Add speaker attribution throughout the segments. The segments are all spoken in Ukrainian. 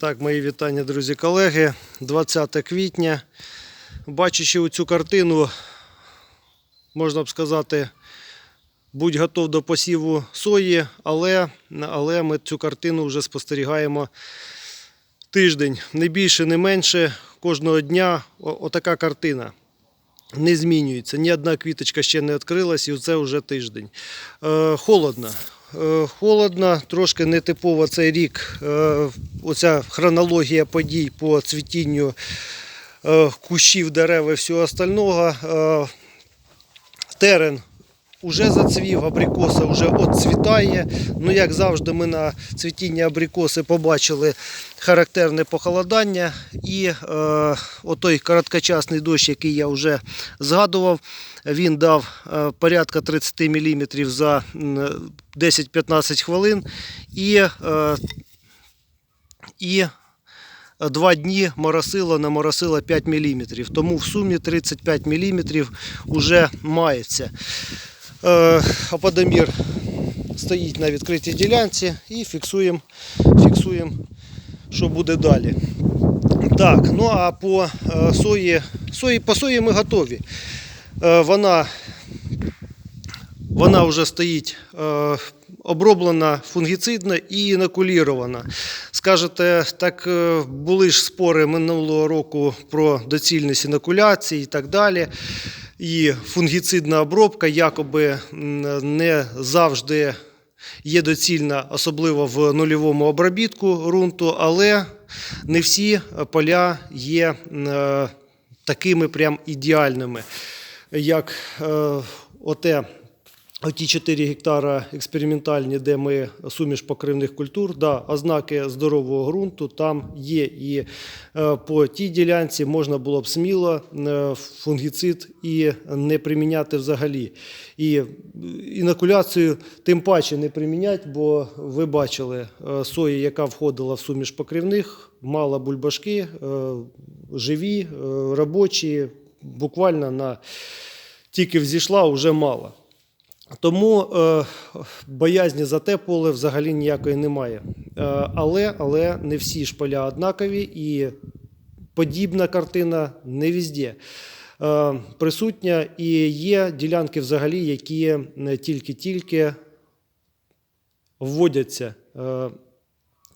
Speaker 1: Так, мої вітання, друзі, колеги. 20 квітня. Бачачи цю картину, можна б сказати, будь готов до посіву сої, але, але ми цю картину вже спостерігаємо тиждень. Не більше, не менше. Кожного дня отака картина. Не змінюється. Ні одна квіточка ще не відкрилась, і це вже тиждень. Е, холодно. Е, холодно, трошки нетипово цей рік. Е, оця хронологія подій по цвітінню е, кущів, дерев і всього остального. Терен Уже зацвів, абрикоса вже отцвітає. Ну, як завжди, ми на цвітінні абрикоси побачили характерне похолодання. І е, отой короткочасний дощ, який я вже згадував, він дав е, порядка 30 мм за 10-15 хвилин. І, е, і Два дні моросило, наморосило 5 мм. Тому в сумі 35 мм вже мається. Е, Аподомір стоїть на відкритій ділянці і фіксуємо, фіксуємо, що буде далі. Так, ну а по е, сої, сої, по сої ми готові. Е, Вона, вона вже стоїть е, оброблена фунгіцидно і інокулірована. Скажете, так е, були ж спори минулого року про доцільність інокуляції і так далі. І фунгіцидна обробка якоби не завжди є доцільна, особливо в нульовому обробітку ґрунту, але не всі поля є е, такими прям ідеальними, як е, оте. Оті 4 гектара експериментальні, де ми суміш покривних культур, да, ознаки здорового ґрунту там є. І е, по тій ділянці можна було б сміло е, фунгіцид і не приміняти взагалі. І е, інокуляцію тим паче не приміняти, бо ви бачили сої, яка входила в суміш покривних, мала бульбашки, живі, робочі, буквально на тільки взійшла, вже мало. Тому е, боязні за те поле взагалі ніякої немає. Е, але, але не всі ж поля однакові і подібна картина не везде. Е, присутня і є ділянки взагалі, які не тільки-тільки вводяться е,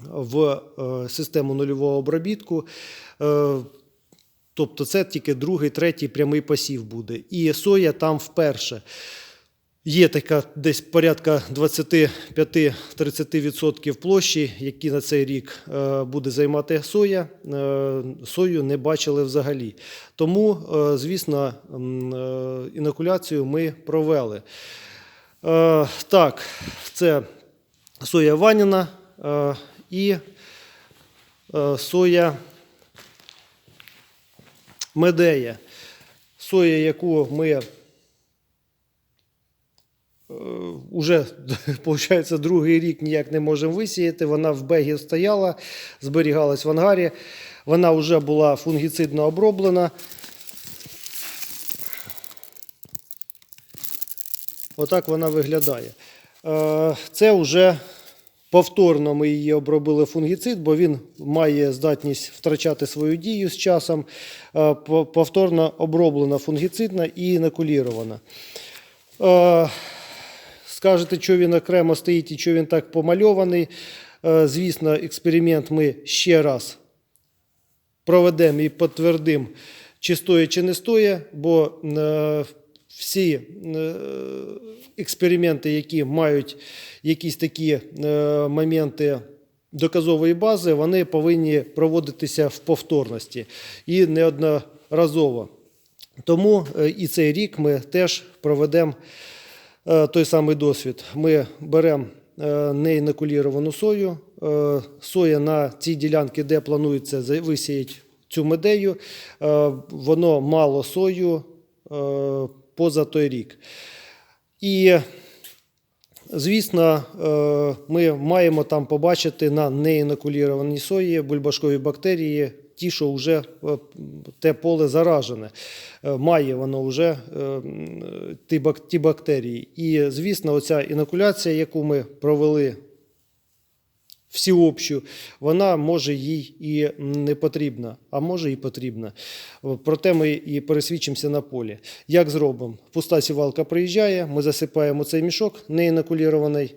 Speaker 1: в е, систему нульового обробітку. Е, Тобто це тільки другий, третій прямий посів буде. І соя там вперше. Є така десь порядка 25-30% площі, які на цей рік е, буде займати соя. Е, Сою не бачили взагалі. Тому, е, звісно, інокуляцію ми провели. Так, це соя Ваніна і соя Медея. Соя, яку ми Уже, виходить, другий рік ніяк не можемо висіяти. Вона в бегі стояла, зберігалась в ангарі. Вона вже була фунгіцидно оброблена. Отак вона виглядає. Е, Це вже повторно ми її обробили фунгіцид, бо він має здатність втрачати свою дію з часом. Е, Повторно оброблена фунгіцидна і інокулірована. Скажете, що він окремо стоїть і що він так помальований. Е, Звісно, експеримент ми ще раз проведемо і підтвердимо, чи стоїть, чи не стоїть, бо е, всі е, експерименти, які мають якісь такі моменти доказової бази, вони повинні проводитися в повторності і неодноразово. Тому і цей рік ми теж проведемо той самий досвід. Ми беремо е, неінокуліровану сою. Е, Соя на цій ділянці, де планується висіяти цю медею, е, воно мало сою е, поза той рік. І Звісно, е, ми маємо там побачити на неінокулірованій сої бульбашкові бактерії, ті, що вже е, те поле заражене. Е, Має воно вже е, ті бактерії. І, звісно, оця інокуляція, яку ми провели всеобщу, вона може їй і не потрібна, а може і потрібна. Проте ми і пересвідчимося на полі. Як зробимо? Пуста сівалка приїжджає, ми засипаємо цей мішок неінокулірований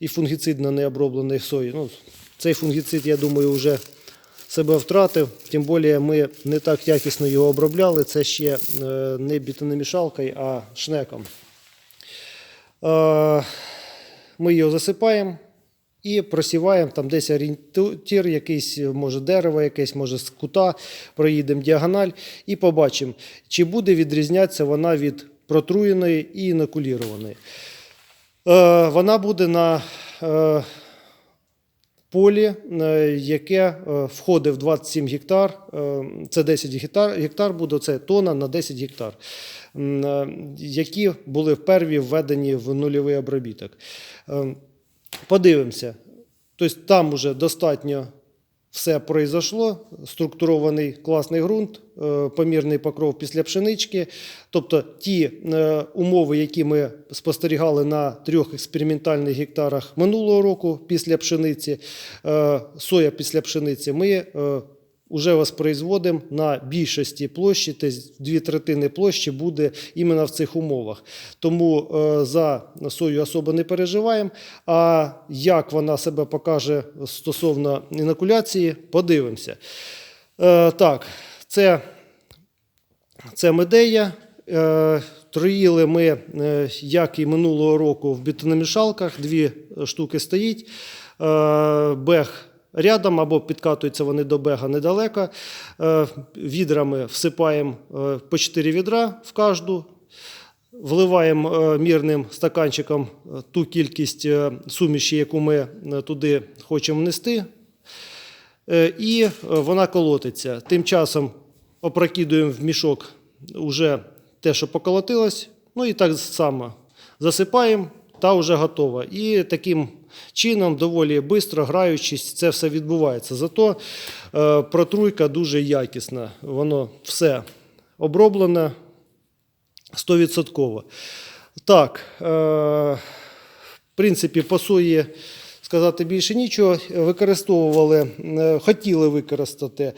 Speaker 1: і фунгіцидно не оброблений сої. Ну, цей фунгіцид, я думаю, вже себе втратив. Тим більше ми не так якісно його обробляли. Це ще е, не бітономішалкою, а шнеком. Е, Ми його засипаємо і просіваємо там десь орієнтир, якийсь, може дерево, якесь, може з кута, проїдемо діагональ і побачимо, чи буде відрізнятися вона від протруєної і інокулірованої. Е, Вона буде на полі, е, яке е, входить в 27 гектар. е, Це 10 гектар, гектар буде, це тона на 10 гектар, які були вперві введені в нульовий обробіток. Е, Подивимося. Тобто там вже достатньо все произошло, структурований класний ґрунт, е, помірний покров після пшенички. Тобто ті е, умови, які ми спостерігали на трьох експериментальних гектарах минулого року після пшениці, е, соя після пшениці, ми е, вже воспроизводимо на більшості площі, тобто дві третини площі буде іменно в цих умовах. Тому е, за сою особо не переживаємо. А як вона себе покаже стосовно інокуляції, подивимося. Е, Так, це, це медея. Е, Троїли ми, як і минулого року, в бетономішалках. Дві штуки стоїть. Бег рядом або підкатуються вони до бега недалеко. Е, Відрами всипаємо е, по 4 відра в кожну. Вливаємо е, мірним стаканчиком ту кількість суміші, яку ми туди хочемо внести, і вона колотиться. Тим часом опрокидуємо в мішок уже те, що поколотилось, ну і так само засипаємо та вже готова. І таким чином, доволі швидко, граючись, це все відбувається. Зато е, протруйка дуже якісна. Воно все оброблене 100%. Так, е, в принципі, сої сказати більше нічого. Використовували, е, хотіли використати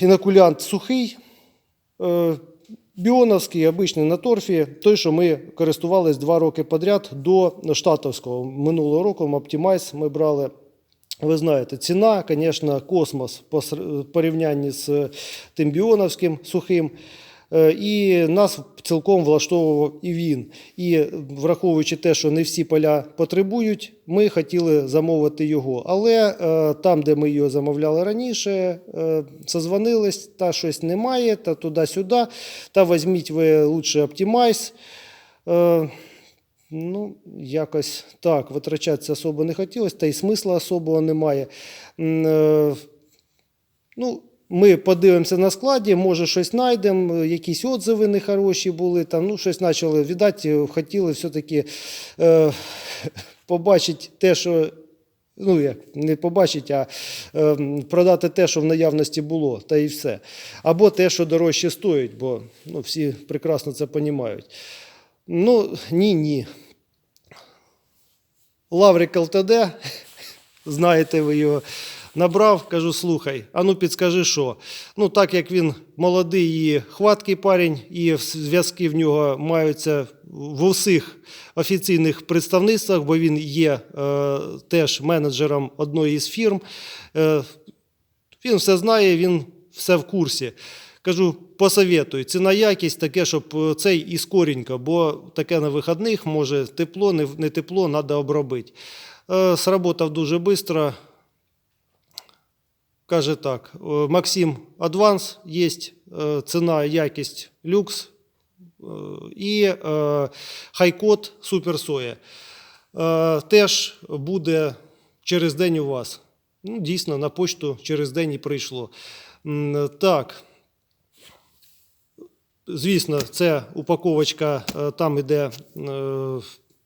Speaker 1: інокулянт сухий, біоновський, обичний на торфі, той, що ми користувалися два роки підряд до штатовського. Минулого року Optimize ми брали. Ви знаєте, ціна, звісно, космос по порівнянні з тим біоновським сухим. Е, І нас цілком влаштовував і він. І враховуючи те, що не всі поля потребують, ми хотіли замовити його. Але е, там, де ми його замовляли раніше, е, созвонились, та щось немає, та туди-сюди, та візьміть ви лучше. Е, Ну, якось так, витрачатися особо не хотілося, та й смисла особого немає. Е, Ну, ми подивимося на складі, може щось знайдемо, якісь отзиви нехороші були, там, ну, щось почали віддати, хотіли все-таки е, побачити те, що. Ну, як не побачити, а е, продати те, що в наявності було, та і все. Або те, що дорожче стоїть, бо ну, всі прекрасно це розуміють. Ну, ні, ні. Лаврик ЛТД, знаєте ви його, набрав, кажу, слухай, а ну підскажи, що. Ну, так як він молодий і хваткий парень, і зв'язки в нього маються в усіх офіційних представництвах, бо він є е, теж менеджером одної із фірм. Е, він все знає, він все в курсі. Кажу, посоветуй, ціна якість таке, щоб е, цей і скоренько, бо таке на вихідних може тепло, не, не тепло, треба обробити. Е, сработав дуже швидко. Каже так: е, Максим Адванс є е, ціна, якість люкс е, і хайкод Суперсоя. Теж буде через день у вас. Ну, дійсно, на почту через день і прийшло. Так. Звісно, це упаковочка, там іде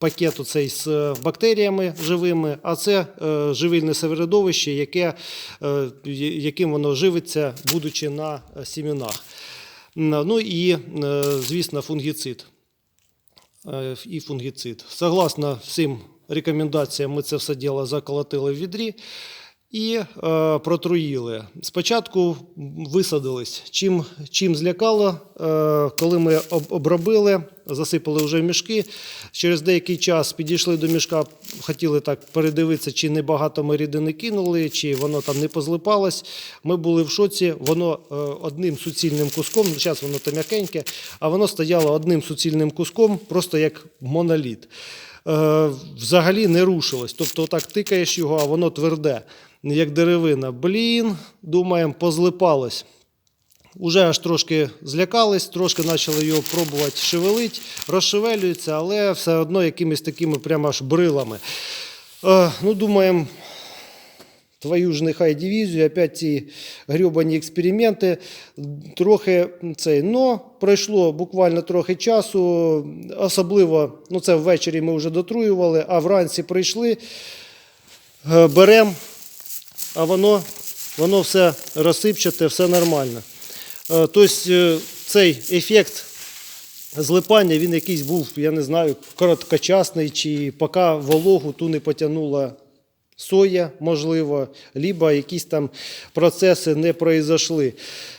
Speaker 1: пакет оцей з е, бактеріями живими, а це е, живильне середовище, яке, е, яким воно живиться, будучи на сімінах. Ну і, звісно, фунгіцид. І фунгіцид. Согласно всім рекомендаціям ми це все діло заколотили в відрі і е, протруїли. Спочатку висадились. Чим, чим злякало, е, коли ми обробили, засипали вже в мішки. Через деякий час підійшли до мішка, хотіли так передивитися, чи не багато ми рідини кинули, чи воно там не позлипалось. Ми були в шоці. Воно е, одним суцільним куском, зараз воно там м'якеньке, а воно стояло одним суцільним куском, просто як моноліт. Е, взагалі не рушилось. Тобто, отак тикаєш його, а воно тверде, як деревина. Блін, думаємо, позлипалось. Уже аж трошки злякались, трошки почали його пробувати шевелити, розшевелюється, але все одно якимись такими прямо аж брилами. Е, ну, думаємо, твою ж нехай дивізію, опять ці грьобані експерименти. Трохи цей, но пройшло буквально трохи часу, особливо, ну це ввечері ми вже дотруювали, а вранці прийшли, беремо, а воно, воно все розсипчате, все нормально. Е, Тобто е, цей ефект злипання, він якийсь був, я не знаю, короткочасний, чи поки вологу ту не потягнула соя, можливо, либо якісь там процеси не произошли.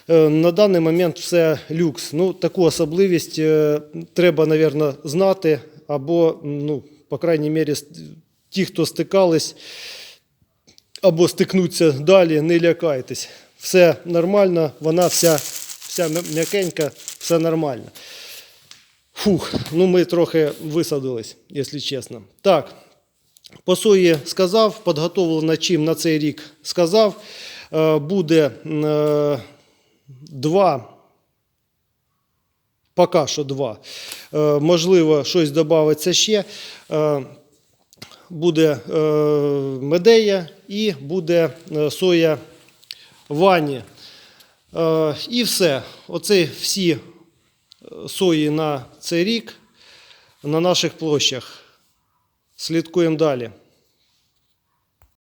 Speaker 1: Е, На даний момент все люкс. Ну, таку особливість е, треба, мабуть, знати, або, ну, по крайній мірі, ті, хто стикались, або стикнуться далі, не лякайтесь. Все нормально, вона вся, вся м'якенька, все нормально. Фух, ну ми трохи висадились, якщо чесно. Так, по сої сказав, підготовлено чим на цей рік сказав. Е, Буде е, два, поки що два. Е, Можливо, щось додається ще. Буде медея і буде соя вані. І все. Оце всі сої на цей рік на наших площах. Слідкуємо далі.